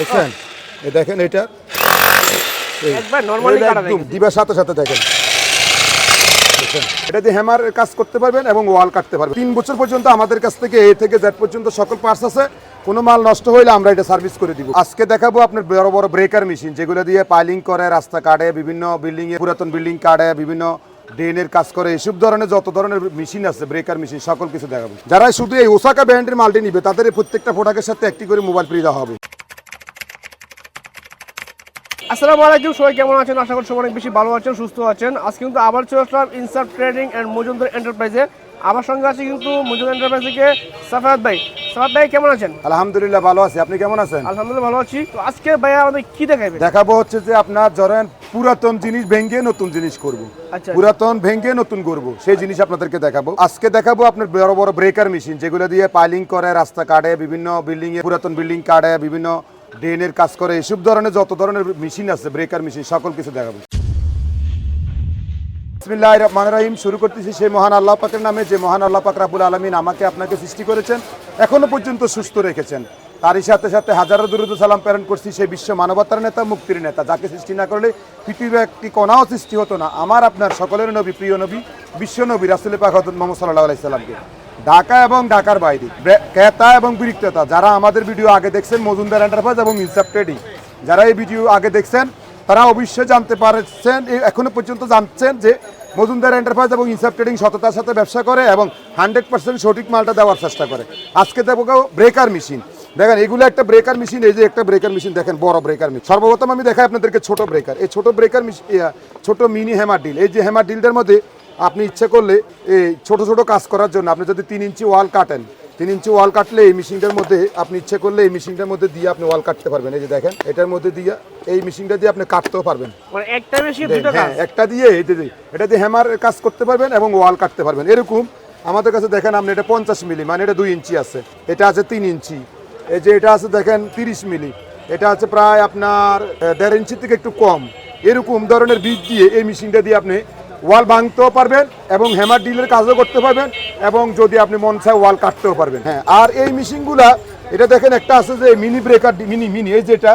দেখছেন দেখেন এটা। দিবার সাথে সাথে দেখেন। এটা দিয়ে হ্যামার কাজ করতে পারবেন এবং ওয়াল কাটতে পারবেন। তিন বছর পর্যন্ত আমাদের কাছ থেকে এ থেকে জেড পর্যন্ত সকল পার্টস আছে। কোনো মাল নষ্ট হইলে আমরা এটা সার্ভিস করে দিব। আজকে দেখাবো আপনার বড় বড় ব্রেকার মেশিন যেগুলো দিয়ে পাইলিং করে রাস্তা কাটে বিভিন্ন বিল্ডিং এ পুরাতন বিল্ডিং কাটে বিভিন্ন ড্রেনের কাজ করে। এসব ধরনের যত ধরনের মেশিন আছে ব্রেকার মেশিন সকল কিছু দেখাবো। যারা শুধু এই ওসাকা ব্র্যান্ডের মালটি নিবে তাদের প্রত্যেকটা প্রোডাক্টের সাথে একটি করে মোবাইল ফ্রি দেওয়া হবে। আসসালামু আলাইকুম সবাই কেমন আছেন? আশা করি সবাই অনেক বেশি ভালো আছেন সুস্থ আছেন। আজকে কিন্তু আবার চলে আসলাম ইনসার্ট ট্রেডিং অ্যান্ড মজুমদার এন্টারপ্রাইজে আমার সঙ্গে আছে কিন্তু মজুমদার এন্টারপ্রাইজ থেকে সাফায়াত ভাই। সাফায়াত ভাই কেমন আছেন? আলহামদুলিল্লাহ ভালো আছি। আপনি কেমন আছেন? আলহামদুলিল্লাহ ভালো আছি। তো আজকে ভাই আমাদের কি দেখাইবে? দেখাবো হচ্ছে যে আপনার ধরেন পুরাতন জিনিস ভেঙ্গে নতুন জিনিস করব। আচ্ছা। পুরাতন ভেঙ্গে নতুন করব সেই জিনিস আপনাদেরকে দেখাবো। আজকে দেখাবো আপনার বড় বড় ব্রেকার মেশিন যেগুলো দিয়ে পাইলিং করে রাস্তা কাটে বিভিন্ন বিল্ডিং এ পুরাতন বিল্ডিং কাটে বিভিন্ন ড্রেনের কাজ করে, এসব ধরনের যত ধরনের মেশিন আছে ব্রেকার মেশিন সকল কিছু দেখাবো বিসমিল্লাহ শুরু করতেছি সেই মহান আল্লাহ পাকের নামে, যে মহান আল্লাহ পাক রাবুল আলমিন আমাকে আপনাকে সৃষ্টি করেছেন, এখনও পর্যন্ত সুস্থ রেখেছেন। তারই সাথে সাথে হাজারো দুরুদ সালাম প্রেরণ করছি সেই বিশ্ব মানবতার নেতা, মুক্তির নেতা, যাকে সৃষ্টি না করলে পৃথিবীর একটি কণাও সৃষ্টি হতো না। আমার, আপনার সকলের নবী, প্রিয় নবী, বিশ্ব নবী রাসুল পাক মোহাম্মদ সাল্লাহ আলাইসাল্লামকে ঢাকা এবং ঢাকার বাইরে। ক্রেতা এবং বিক্রেতা, যারা আমাদের ভিডিও আগে দেখছেন, মজুমদার এন্টারপ্রাইজ এবং ইনসাপ ট্রেডিং যারা এই ভিডিও আগে দেখছেন, তারা অবশ্যই জানতে পারছেন এখনও পর্যন্ত জানছেন যে মজুমদার এন্টারপ্রাইজ এবং ইনসাপ ট্রেডিং সততার সাথে ব্যবসা করে এবং হান্ড্রেড পার্সেন্ট সঠিক মালটা দেওয়ার চেষ্টা করে। আজকে দেবো ব্রেকার মেশিন দেখেন, এগুলো একটা ব্রেকার মেশিন এই যে একটা ব্রেকার মেশিন দেখেন, বড় ব্রেকার মেশিন সর্বপ্রথম আমি দেখাই আপনাদেরকে ছোট ব্রেকার এই ছোট ব্রেকার ছোট মিনি হ্যামার ডিল এই যে হ্যামার ডিলটার মধ্যে আপনি ইচ্ছে করলে এই ছোট ছোট কাজ করার জন্য আপনি যদি তিন ইঞ্চি ওয়াল কাটেন তিন ইঞ্চি ওয়াল কাটলে এই মেশিনটার মধ্যে আপনি ইচ্ছে করলে এই মেশিনটার মধ্যে দিয়ে আপনি ওয়াল কাটতে পারবেন। এই যে দেখেন এটার মধ্যে দিয়ে এই মেশিনটা দিয়ে আপনি কাটতেও পারবেন। মানে একটা হ্যাঁ কাজ? একটা দিয়ে এটা দিয়ে হ্যামার কাজ করতে পারবেন এবং ওয়াল কাটতে পারবেন। এরকম আমাদের কাছে দেখেন আপনি এটা পঞ্চাশ মিলি মানে এটা দুই ইঞ্চি আছে। এটা আছে তিন ইঞ্চি। এই যে এটা আছে দেখেন তিরিশ মিলি। এটা আছে প্রায় আপনার দেড় ইঞ্চি থেকে একটু কম। এরকম ধরনের বীজ দিয়ে এই মেশিনটা দিয়ে আপনি ওয়াল ভাঙতেও পারবেন এবং হ্যামার ডিলের কাজও করতে পারবেন এবং যদি আপনি মন চায় ওয়াল কাটতেও পারবেন। হ্যাঁ। আর এই মেশিনগুলা এটা দেখেন একটা আছে যে মিনি ব্রেকার মিনি মিনি এই যেটা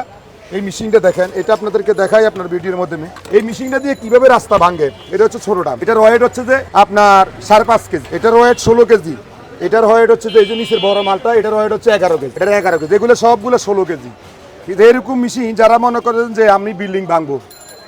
এই মেশিনটা দেখেন এটা আপনাদেরকে দেখাই আপনার ভিডিওর মাধ্যমে। এই মেশিনটা দিয়ে কীভাবে রাস্তা ভাঙে এটা হচ্ছে ছোটটা এটার ওয়েট হচ্ছে যে আপনার সাড়ে পাঁচ কেজি। এটার ওয়েট ষোলো কেজি। এটার ওয়েট হচ্ছে যে এই যে নিচের বড় মালটা এটার ওয়েট হচ্ছে এগারো কেজি। এটার এগারো কেজি। এগুলো সবগুলো ষোলো কেজি। কিন্তু এরকম মেশিন যারা মনে করেন যে আমি বিল্ডিং ভাঙবো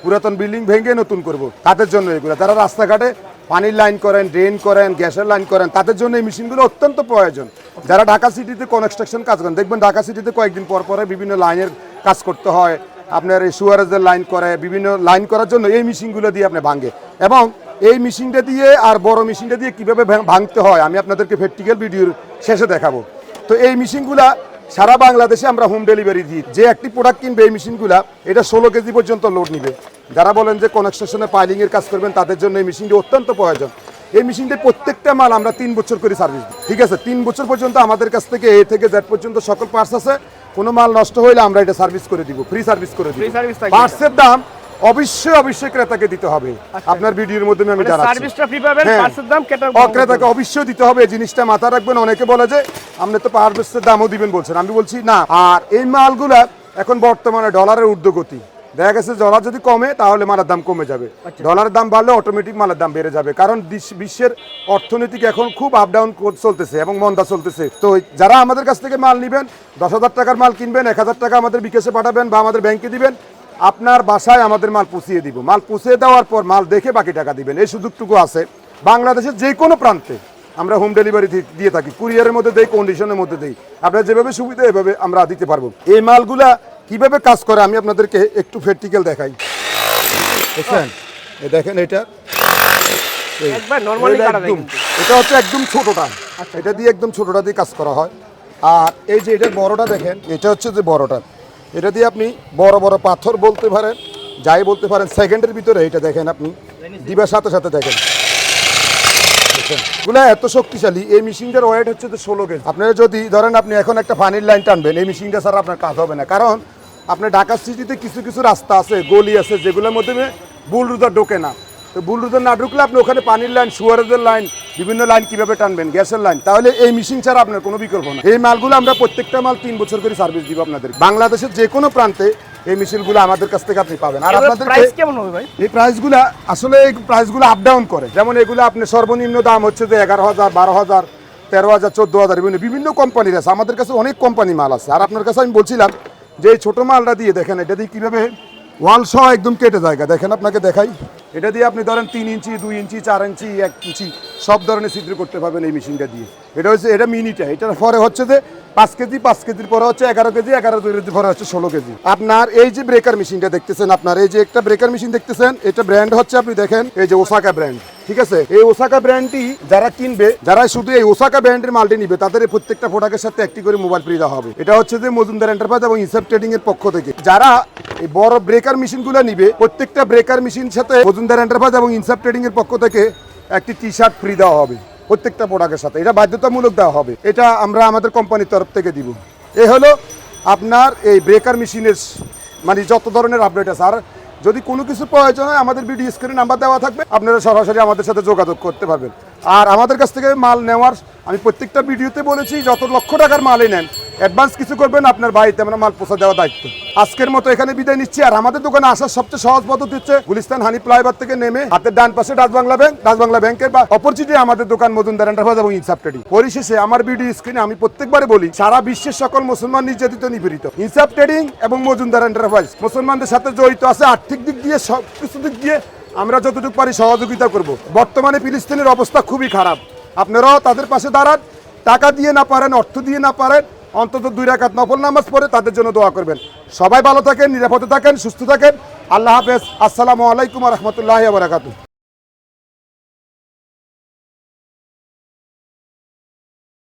পুরাতন বিল্ডিং ভেঙে নতুন করব। তাদের জন্য এগুলো। যারা রাস্তাঘাটে পানির লাইন করেন, ড্রেন করেন, গ্যাসের লাইন করেন, তাদের জন্য এই মেশিনগুলো অত্যন্ত প্রয়োজন। যারা ঢাকা সিটিতে কনস্ট্রাকশন কাজ করেন, দেখবেন ঢাকা সিটিতে কয়েকদিন পর পরে বিভিন্ন লাইনের কাজ করতে হয়। আপনার এই সুয়ারেজের লাইন করে, বিভিন্ন লাইন করার জন্য এই মেশিনগুলো দিয়ে আপনি ভাঙে। এবং এই মেশিনটা দিয়ে আর বড় মেশিনটা দিয়ে কীভাবে ভাঙতে হয়, আমি আপনাদেরকে প্র্যাকটিক্যাল ভিডিওর শেষে দেখাবো। তো এই মেশিনগুলা সারা বাংলাদেশে আমরা হোম ডেলিভারি দিই। যে একটি প্রোডাক্ট কিনবে এই মেশিনগুলা এটা ষোলো কেজি পর্যন্ত লোড নিবে। যারা বলেন যে কনস্ট্রাকশনে পাইলিংয়ের এর কাজ করবেন তাদের জন্য এই মেশিনটি অত্যন্ত প্রয়োজন। এই মেশিনটি প্রত্যেকটা মাল আমরা তিন বছর করে সার্ভিস দিই। ঠিক আছে? তিন বছর পর্যন্ত আমাদের কাছ থেকে এ থেকে জেড পর্যন্ত সকল পার্টস আছে। কোনো মাল নষ্ট হইলে আমরা এটা সার্ভিস করে দিব ফ্রি সার্ভিস করে দিব। পার্টসের দাম অবশ্যই অবশ্যই ক্রেতাকে দিতে হবে। আপনার ভিডিওর মাধ্যমে আমি জানাচ্ছি। সার্ভিসটা ফ্রি পাবেন হ্যাঁ। পার্সের দাম কেটে অক্রেতাকে অবশ্যই দিতে হবে এই জিনিসটা মাথা রাখবেন। অনেকে বলে যে আপনি তো পাহাড়বেস্টের দামও দিবেন বলছেন। আমি বলছি না। আর এই মালগুলা এখন বর্তমানে ডলারের ঊর্ধ্বগতি। দেখা গেছে ডলার যদি কমে তাহলে মালের দাম কমে যাবে। ডলারের দাম বাড়লে অটোমেটিক মালের দাম বেড়ে যাবে। কারণ বিশ্বের অর্থনৈতিক এখন খুব আপ ডাউন চলতেছে এবং মন্দা চলতেছে। তো যারা আমাদের কাছ থেকে মাল নেবেন দশ হাজার টাকার মাল কিনবেন এক হাজার টাকা আমাদের বিকাশে পাঠাবেন বা আমাদের ব্যাংকে দিবেন আপনার বাসায় আমাদের মাল পুষিয়ে দিব। মাল পুষিয়ে দেওয়ার পর মাল দেখে বাকি টাকা দিবেন। এই সুযোগটুকু আছে। বাংলাদেশের যে কোনো প্রান্তে আমরা হোম ডেলিভারি দিয়ে থাকি। কুরিয়ারের মধ্যে দেই কন্ডিশনের মধ্যে দেই। আপনার যেভাবে সুবিধা এভাবে আমরা দিতে পারব। এই মালগুলা কীভাবে কাজ করে আমি আপনাদেরকে একটু প্র্যাকটিক্যাল দেখাই। দেখছেন দেখেন এটা। এটা একদম- এটা হচ্ছে একদম ছোটটা। এটা দিয়ে একদম ছোটটা দিয়ে কাজ করা হয়। আর এই যে এটার বড়টা দেখেন এটা হচ্ছে যে বড়টা। এটা দিয়ে আপনি বড় বড় পাথর বলতে পারেন, যাই বলতে পারেন সেকেন্ডের ভিতরে এটা দেখেন আপনি। দিবার সাথে সাথে দেখেন। গুলা এত শক্তিশালী, এই মেশিনটার ওয়েট হচ্ছে তো ষোলো কেজি। আপনারা যদি ধরেন আপনি এখন একটা পানির লাইন টানবেন, এই মেশিনটা ছাড়া আপনার কাজ হবে না। কারণ আপনার ঢাকা সিটিতে কিছু কিছু রাস্তা আছে, গলি আছে, যেগুলোর মধ্যে বুলরুদার ঢোকে না। তো বুলডোজার না ঢুকলে আপনি ওখানে পানির লাইন সুয়ারেজের লাইন বিভিন্ন লাইন কীভাবে টানবেন? গ্যাসের লাইন। তাহলে এই মেশিন ছাড়া আপনার কোনো বিকল্প না। এই মালগুলো আমরা প্রত্যেকটা মাল তিন বছর করে সার্ভিস দিব আপনাদের। বাংলাদেশের যে কোনো প্রান্তে এই মেশিনগুলো আমাদের কাছ থেকে আপনি পাবেন। আর আপনাদের প্রাইস কেমন হবে ভাই? এই প্রাইসগুলো আসলে এই প্রাইসগুলো আপ ডাউন করে। যেমন এগুলো আপনি সর্বনিম্ন দাম হচ্ছে যে এগারো হাজার বারো হাজার তেরো হাজার চোদ্দ হাজার বিভিন্ন বিভিন্ন কোম্পানির আছে। আমাদের কাছে অনেক কোম্পানি মাল আছে। আর আপনার কাছে আমি বলছিলাম যে এই ছোটো মালটা দিয়ে দেখেন এটা দিয়ে কীভাবে ওয়াল সহ একদম কেটে জায়গা। দেখেন আপনাকে দেখাই। এটা দিয়ে আপনি ধরেন তিন ইঞ্চি, দুই ইঞ্চি, চার ইঞ্চি, এক ইঞ্চি, সব ধরনের ছিদ্র করতে পারবেন এই মেশিনটা দিয়ে। এটা হচ্ছে, এটা মিনিটা। এটার পরে হচ্ছে যে পাঁচ কেজি, পাঁচ কেজির পরে হচ্ছে এগারো কেজি এগারো কেজি পরে হচ্ছে ষোলো কেজি। আপনার এই যে ব্রেকার মেশিনটা দেখতেছেন আপনার, এই যে একটা ব্রেকার মেশিন দেখতেছেন, এটা ব্র্যান্ড হচ্ছে আপনি দেখেন, এই যে ওসাকা ব্র্যান্ড ঠিক আছে? এই ওসাকা ব্র্যান্ডটি যারা কিনবে যারা শুধু এই ওসাকা ব্র্যান্ডের মালটি নিবে, তাদের প্রত্যেকটা প্রোডাক্টের সাথে একটি করে মোবাইল ফ্রি দেওয়া হবে। এটা হচ্ছে যে মজুমদার এন্টারপ্রাইজ এবং হিসাব ট্রেডিং এর পক্ষ থেকে। যারা এই বড় ব্রেকার মেশিনগুলো নিবে, প্রত্যেকটা ব্রেকার মেশিন সাথে মজুমদার এন্টারপ্রাইজ এবং ইনসাফ ট্রেডিং এর পক্ষ থেকে একটি টি শার্ট ফ্রি দেওয়া হবে। প্রত্যেকটা প্রোডাক্টের সাথে। এটা বাধ্যতামূলক দেওয়া হবে। এটা আমরা আমাদের কোম্পানির তরফ থেকে দিব। এ হলো আপনার এই ব্রেকার মেশিনের মানে যত ধরনের আপডেট আছে। আর যদি কোনো কিছু প্রয়োজন হয়, আমাদের ভিডিও স্ক্রিনে নাম্বার দেওয়া থাকবে। আপনারা সরাসরি আমাদের সাথে যোগাযোগ করতে পারবেন। আর আমাদের কাছ থেকে মাল নেওয়ার, আমি প্রত্যেকটা ভিডিওতে বলেছি, যত লক্ষ টাকার মালই নেন অ্যাডভান্স কিছু করবেন, আপনার বাড়িতে আমরা মাল পৌঁছে দেওয়া দায়িত্ব। আজকের মতো এখানে বিদায় নিচ্ছি, আর আমাদের দোকানে আসার সবচেয়ে সহজ পদ্ধতি হচ্ছে গুলিস্তান হানি ফ্লাইওভার থেকে নেমে হাতের ডান পাশে Dutch Bangla bank, Dutch Bangla ব্যাংকের বা অপরচিটে আমাদের দোকান মজুমদার এন্টারপ্রাইজ এবং ইনসাফ ট্রেডিং পরিশেষে আমার ভিডিও স্ক্রিনে আমি প্রত্যেকবারে বলি, সারা বিশ্বের সকল মুসলমান নির্যাতিত, নিপীড়িত। ইনসাফ ট্রেডিং এবং মজুমদার এন্টারপ্রাইজ মুসলমানদের সাথে জড়িত আছে, আর্থিক দিক দিয়ে সব কিছু দিক দিয়ে আমরা যতটুকু পারি সহযোগিতা করব। বর্তমানে ফিলিস্তিনের অবস্থা খুবই খারাপ। আপনারাও তাদের পাশে দাঁড়ান, টাকা দিয়ে না পারেন, অর্থ দিয়ে না পারেন অন্তত দুই রাকাত নফল নামাজ পড়ে তাদের জন্য দোয়া করবেন। সবাই ভালো থাকেন, নিরাপদে থাকেন, সুস্থ থাকেন। আল্লাহ হাফেজ। আসসালামু আলাইকুম রহমতুল্লাহ বারাকাতু